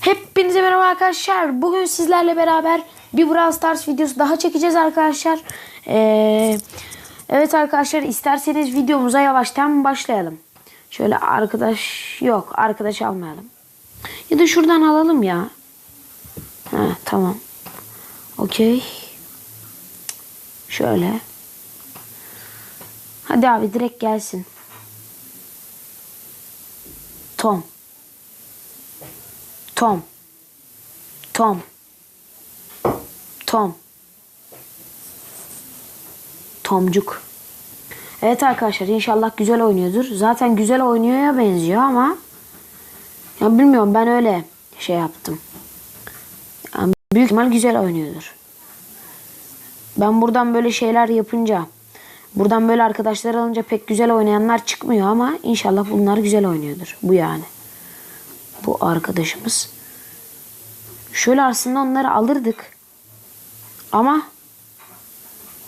Hepinize merhaba arkadaşlar. Bugün sizlerle beraber bir Brawl Stars videosu daha çekeceğiz arkadaşlar. Ee, evet arkadaşlar isterseniz videomuza yavaştan başlayalım. Şöyle arkadaş yok arkadaş almayalım. Ya da şuradan alalım ya. Ha, tamam. Okey. Şöyle. Hadi abi direkt gelsin. Tom. Tom. Tom. Tom. Tomcuk. Evet arkadaşlar inşallah güzel oynuyordur. Zaten güzel oynuyor'a benziyor ama ya bilmiyorum ben öyle şey yaptım. Yani büyük ihtimal güzel oynuyordur. Ben buradan böyle şeyler yapınca buradan böyle arkadaşlar alınca pek güzel oynayanlar çıkmıyor ama inşallah bunlar güzel oynuyordur. Bu yani. Bu arkadaşımız. Şöyle aslında onları alırdık. Ama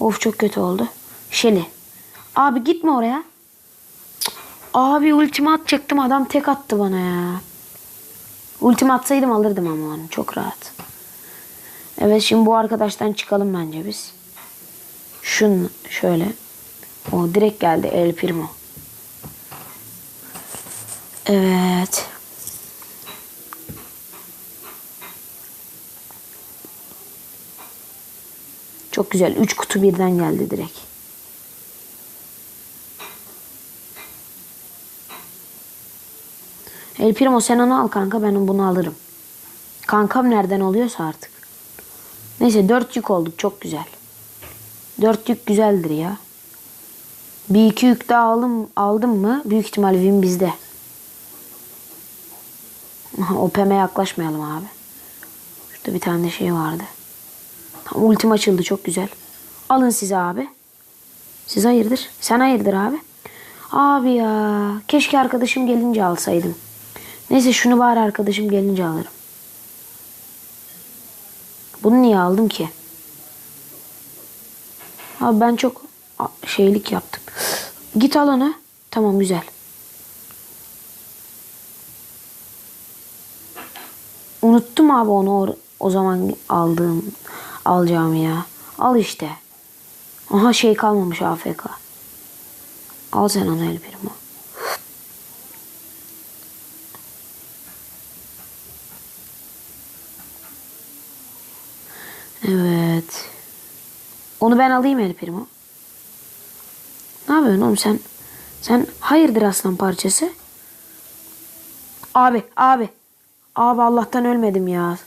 of çok kötü oldu. Şeli. Abi gitme oraya. Cık. Abi ultimi atacaktım adam tek attı bana ya. Ultimi atsaydım alırdım ama onu çok rahat. Evet şimdi bu arkadaştan çıkalım bence biz. Şun şöyle. O direkt geldi El Primo. Evet. Çok güzel. 3 kutu birden geldi direkt. El Primo sen onu al kanka ben bunu alırım. Kankam nereden oluyorsa artık. Neyse 4 yük olduk çok güzel. 4 yük güzeldir ya. Bir iki yük daha aldım, aldım mı büyük ihtimal win bizde. O peme yaklaşmayalım abi. Şurada bir tane şey vardı. Ultim açıldı çok güzel. Alın size abi. Siz hayırdır? Sen hayırdır abi? Abi ya. Keşke arkadaşım gelince alsaydım. Neyse şunu bari arkadaşım gelince alırım. Bunu niye aldım ki? Abi ben çok şeylik yaptım. Git al onu. Tamam güzel. Unuttum abi onu o, o zaman aldığım alacağım ya. Al işte. Aha şey kalmamış AFK. Al sen onu el birimi. Evet. Onu ben alayım el primo. Ne yapıyorsun oğlum sen? Sen hayırdır aslan parçası? Abi, abi. Abi Allah'tan ölmedim ya.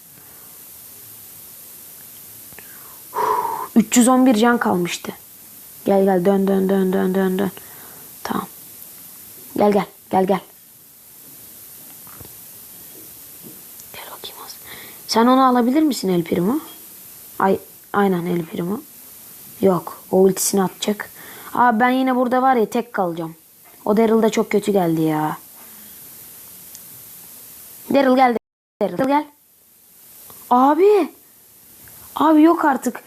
311 can kalmıştı. Gel gel dön dön dön dön dön dön. Tamam. Gel gel gel gel. Gel bakayım az. Sen onu alabilir misin El Primo? Ay aynen El Primo. Yok o ultisini atacak. Abi ben yine burada var ya tek kalacağım. O Daryl da çok kötü geldi ya. Daryl gel Daryl gel. Abi. Abi yok artık.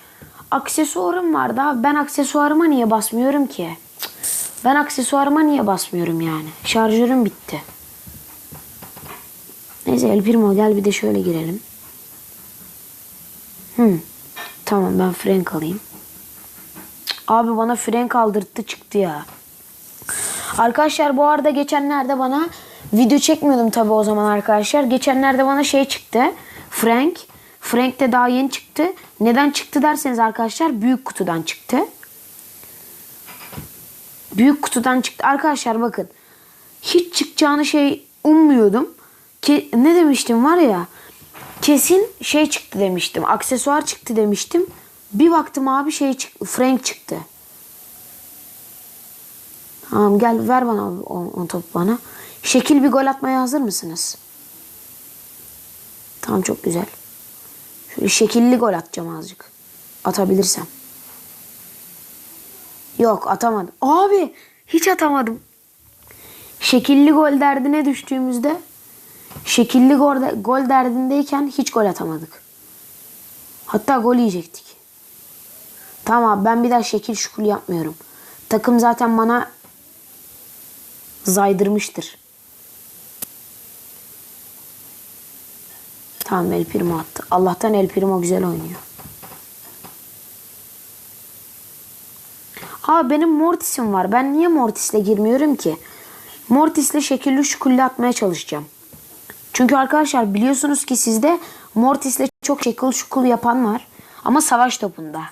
Aksesuarım vardı abi. Ben aksesuarıma niye basmıyorum ki? Ben aksesuarıma niye basmıyorum yani? Şarjörüm bitti. Neyse El Primo gel bir de şöyle girelim. Hmm. Tamam ben Frank alayım. Abi bana Frank aldırttı çıktı ya. Arkadaşlar bu arada geçenlerde bana video çekmiyordum tabi o zaman arkadaşlar. Geçenlerde bana şey çıktı. Frank. Frank de daha yeni çıktı. Neden çıktı derseniz arkadaşlar büyük kutudan çıktı. Büyük kutudan çıktı. Arkadaşlar bakın. Hiç çıkacağını şey ummuyordum. Ki, ne demiştim var ya. Kesin şey çıktı demiştim. Aksesuar çıktı demiştim. Bir baktım abi şey çıktı. Frank çıktı. Tamam gel ver bana o, o topu bana. Şekil bir gol atmaya hazır mısınız? Tamam çok güzel. Şekilli gol atacağım azıcık. Atabilirsem. Yok atamadım. Abi hiç atamadım. Şekilli gol derdine düştüğümüzde şekilli gol derdindeyken hiç gol atamadık. Hatta gol yiyecektik. Tamam ben bir daha şekil şukul yapmıyorum. Takım zaten bana zaydırmıştır. Tamam El Primo attı. Allah'tan El Primo güzel oynuyor. Aa benim Mortis'im var. Ben niye Mortis'le girmiyorum ki? Mortis'le şekilli şukulli atmaya çalışacağım. Çünkü arkadaşlar biliyorsunuz ki sizde Mortis'le çok şekil şukul yapan var. Ama savaş topunda.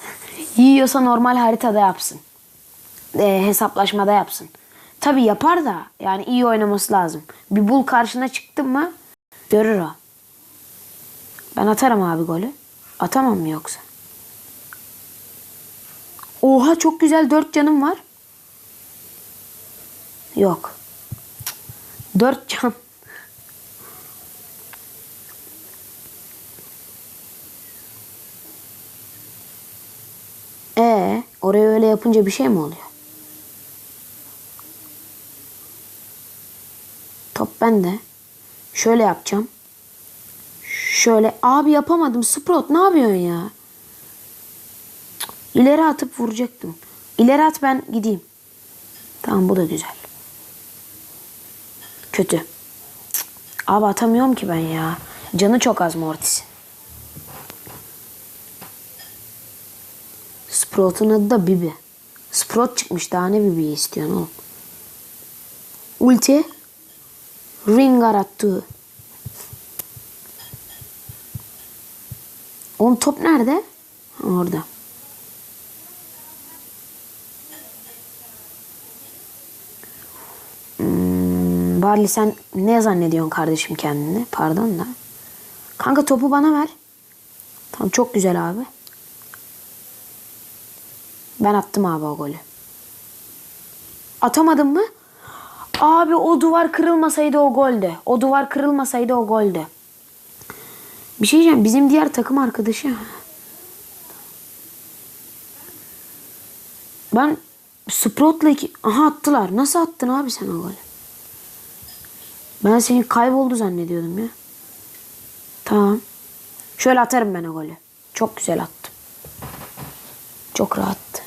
Yiyorsa normal haritada yapsın. Ee, hesaplaşmada yapsın. Tabi yapar da yani iyi oynaması lazım. Bir bul karşına çıktı mı görür o. Ben atarım abi golü. Atamam mı yoksa? Oha çok güzel dört canım var. Yok. Dört can. Ee, oraya öyle yapınca bir şey mi oluyor? Top bende. Şöyle yapacağım. Şöyle. Abi yapamadım. Sprout ne yapıyorsun ya? İleri atıp vuracaktım. İleri at ben gideyim. Tamam bu da güzel. Kötü. Cık, Abi atamıyorum ki ben ya. Canı çok az Mortis'in. Sprout'un adı da Bibi. Sprout çıkmış daha ne Bibi'yi istiyorsun oğlum. Ulti. Ringar attı. Onun top nerede? Orada. Hmm, Barley sen ne zannediyorsun kardeşim kendini? Pardon da. Kanka topu bana ver. Tamam çok güzel abi. Ben attım abi o golü. Atamadım mı? Abi o duvar kırılmasaydı o goldü. O duvar kırılmasaydı o goldü. Bir şey diyeceğim. Bizim diğer takım arkadaşı. Ben Sprout'la iki... Aha attılar. Nasıl attın abi sen o golü? Ben senin kayboldu zannediyordum ya. Tamam. Şöyle atarım ben o golü. Çok güzel attım. Çok rahattı.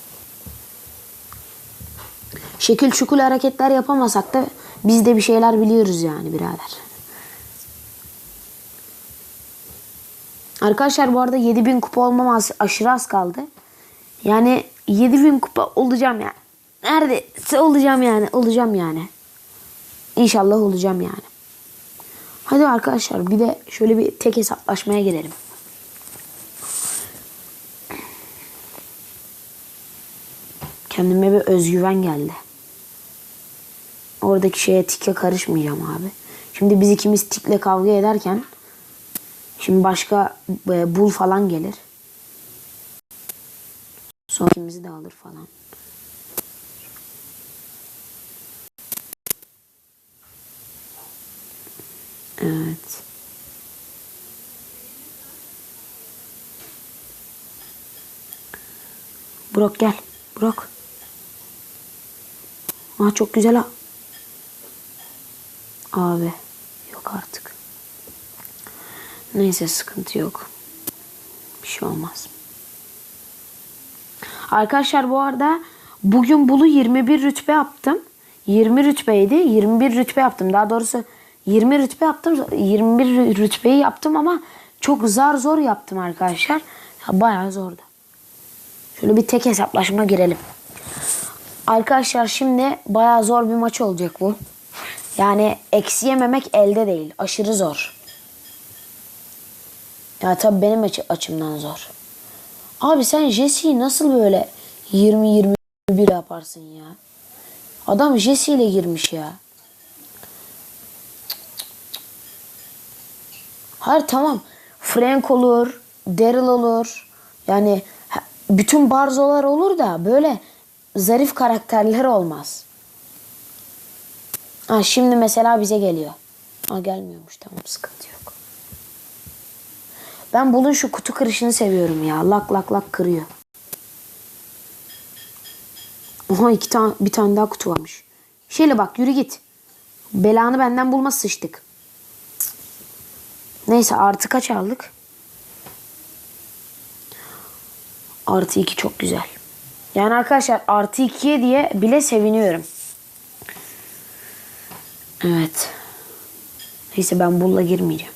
Şekil şukul hareketler yapamasak da biz de bir şeyler biliyoruz yani birader. Arkadaşlar bu arada 7000 kupa olmam az- aşırı az kaldı. Yani 7000 kupa olacağım yani. Neredeyse olacağım yani. Olacağım yani. İnşallah olacağım yani. Hadi arkadaşlar bir de şöyle bir tek hesaplaşmaya girelim. Kendime bir özgüven geldi. Oradaki şeye tike karışmayacağım abi. Şimdi biz ikimiz tikle kavga ederken şimdi başka e, bul falan gelir. Sonra ikimizi de alır falan. Evet. Burak gel. Burak. Aa çok güzel ha. Abi yok artık. Neyse sıkıntı yok. Bir şey olmaz. Arkadaşlar bu arada bugün Bulu 21 rütbe yaptım. 20 rütbeydi. 21 rütbe yaptım. Daha doğrusu 20 rütbe yaptım. 21 rütbeyi yaptım ama çok zar zor yaptım arkadaşlar. Bayağı zordu. Şöyle bir tek hesaplaşma girelim. Arkadaşlar şimdi bayağı zor bir maç olacak bu. Yani eksi yememek elde değil. Aşırı zor. Ya tabii benim açı- açımdan zor. Abi sen Jesse'yi nasıl böyle 20-21 yaparsın ya? Adam Jesse ile girmiş ya. Hayır tamam. Frank olur, Daryl olur. Yani bütün barzolar olur da böyle zarif karakterler olmaz. Ha şimdi mesela bize geliyor. Ha gelmiyormuş tamam sıkıntı yok. Ben bunun şu kutu kırışını seviyorum ya. Lak lak lak kırıyor. Oha iki tane bir tane daha kutu varmış. Şöyle bak yürü git. Belanı benden bulma sıçtık. Neyse artı kaç aldık? Artı iki çok güzel. Yani arkadaşlar artı ikiye diye bile seviniyorum. Evet. Neyse ben bulla girmeyeceğim.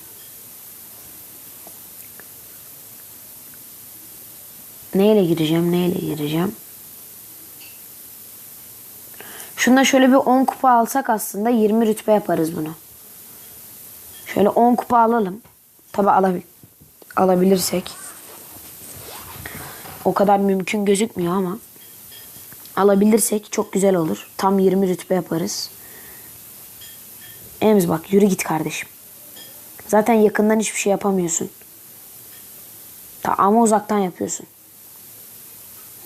Neyle gireceğim? Neyle gireceğim? Şunda şöyle bir 10 kupa alsak aslında 20 rütbe yaparız bunu. Şöyle 10 kupa alalım. Tabi alabil alabilirsek. O kadar mümkün gözükmüyor ama alabilirsek çok güzel olur. Tam 20 rütbe yaparız. Emz bak yürü git kardeşim. Zaten yakından hiçbir şey yapamıyorsun. Ta, ama uzaktan yapıyorsun.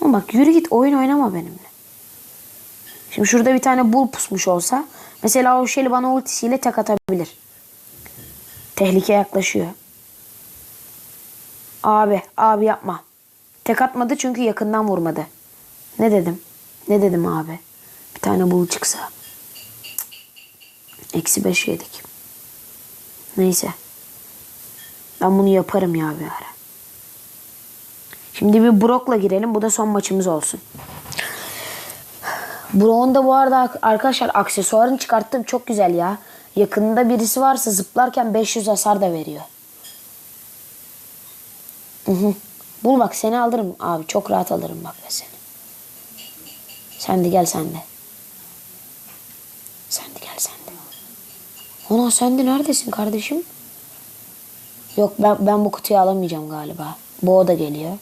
Ama bak yürü git oyun oynama benimle. Şimdi şurada bir tane bul pusmuş olsa mesela o Shelly bana ultisiyle tek atabilir. Tehlike yaklaşıyor. Abi, abi yapma. Tek atmadı çünkü yakından vurmadı. Ne dedim? Ne dedim abi? Bir tane bul çıksa. Eksi beş yedik. Neyse. Ben bunu yaparım ya bir ara. Şimdi bir Brock'la girelim. Bu da son maçımız olsun. Brock'un da bu arada arkadaşlar aksesuarını çıkarttım. Çok güzel ya. Yakınında birisi varsa zıplarken 500 hasar da veriyor. Bul bak seni alırım abi. Çok rahat alırım bak ben seni. Sen de gel sen de. Sen de gel sen de. Ona sen de neredesin kardeşim? Yok ben, ben bu kutuyu alamayacağım galiba. Boğa da geliyor.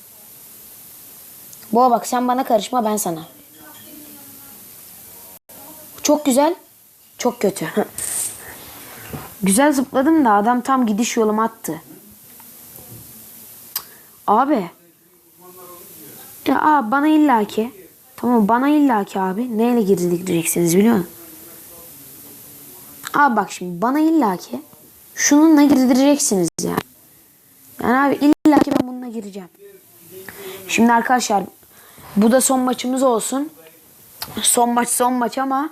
Boğa bak sen bana karışma ben sana. Çok güzel. Çok kötü. güzel zıpladım da adam tam gidiş yoluma attı. Abi. Ya abi bana illaki. Tamam bana illaki abi. Neyle girdik diyeceksiniz biliyor musun? Abi bak şimdi bana illaki şununla girdireceksiniz yani. Yani abi illaki ben bununla gireceğim. Şimdi arkadaşlar bu da son maçımız olsun. Son maç son maç ama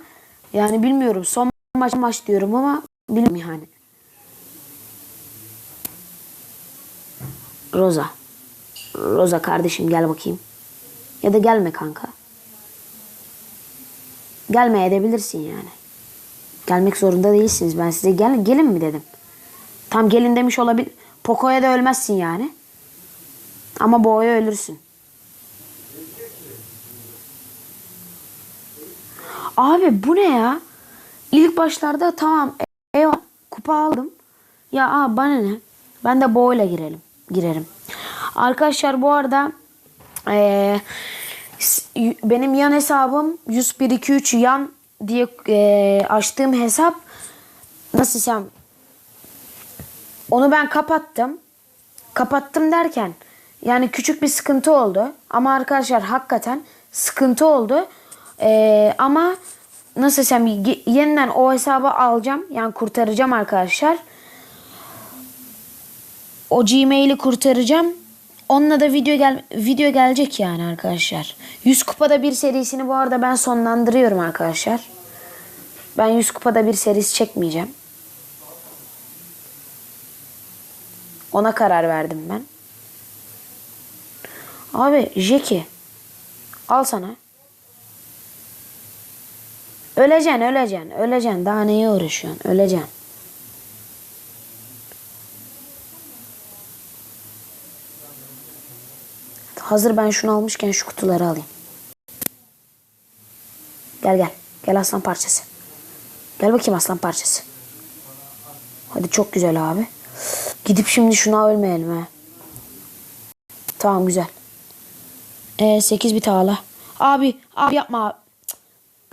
yani bilmiyorum son maç maç diyorum ama bilmiyorum yani. Roza. Roza kardeşim gel bakayım. Ya da gelme kanka. Gelmeye edebilirsin yani. Gelmek zorunda değilsiniz. Ben size gel, gelin mi dedim. Tam gelin demiş olabilir. Poco'ya da ölmezsin yani. Ama Boğa'ya ölürsün. Abi bu ne ya? İlk başlarda tamam eyvallah kupa aldım. Ya aa, bana ne? Ben de Boğa'yla girelim. Girerim. Arkadaşlar bu arada eee, s- benim yan hesabım 10123 yan diye eee, açtığım hesap nasıl desem onu ben kapattım. Kapattım derken yani küçük bir sıkıntı oldu. Ama arkadaşlar hakikaten sıkıntı oldu. Ee, ama nasıl desem ye- yeniden o hesabı alacağım. Yani kurtaracağım arkadaşlar. O Gmail'i kurtaracağım. Onunla da video gel video gelecek yani arkadaşlar. 100 kupada bir serisini bu arada ben sonlandırıyorum arkadaşlar. Ben 100 kupada bir serisi çekmeyeceğim. Ona karar verdim ben. Abi Jeki. Al sana. Öleceksin, öleceksin, öleceksin. Daha neye uğraşıyorsun? Öleceksin. Hazır ben şunu almışken şu kutuları alayım. Gel gel. Gel aslan parçası. Gel bakayım aslan parçası. Hadi çok güzel abi. Gidip şimdi şuna ölmeyelim ha. Tamam güzel. Ee, 8 bit ağla. Abi, abi yapma. Cık.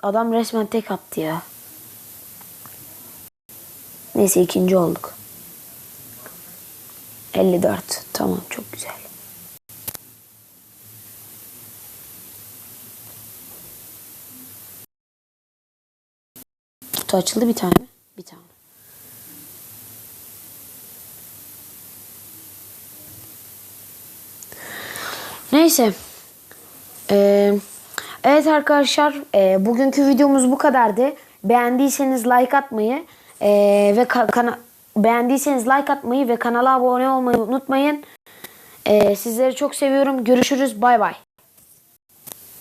Adam resmen tek attı ya. Neyse ikinci olduk. 54. Tamam çok güzel. Kutu açıldı bir tane? Bir tane. Neyse. Ee, evet arkadaşlar e, bugünkü videomuz bu kadardı. Beğendiyseniz like atmayı e, ve ka- kana- beğendiyseniz like atmayı ve kanala abone olmayı unutmayın. E, sizleri çok seviyorum. Görüşürüz. Bay bay.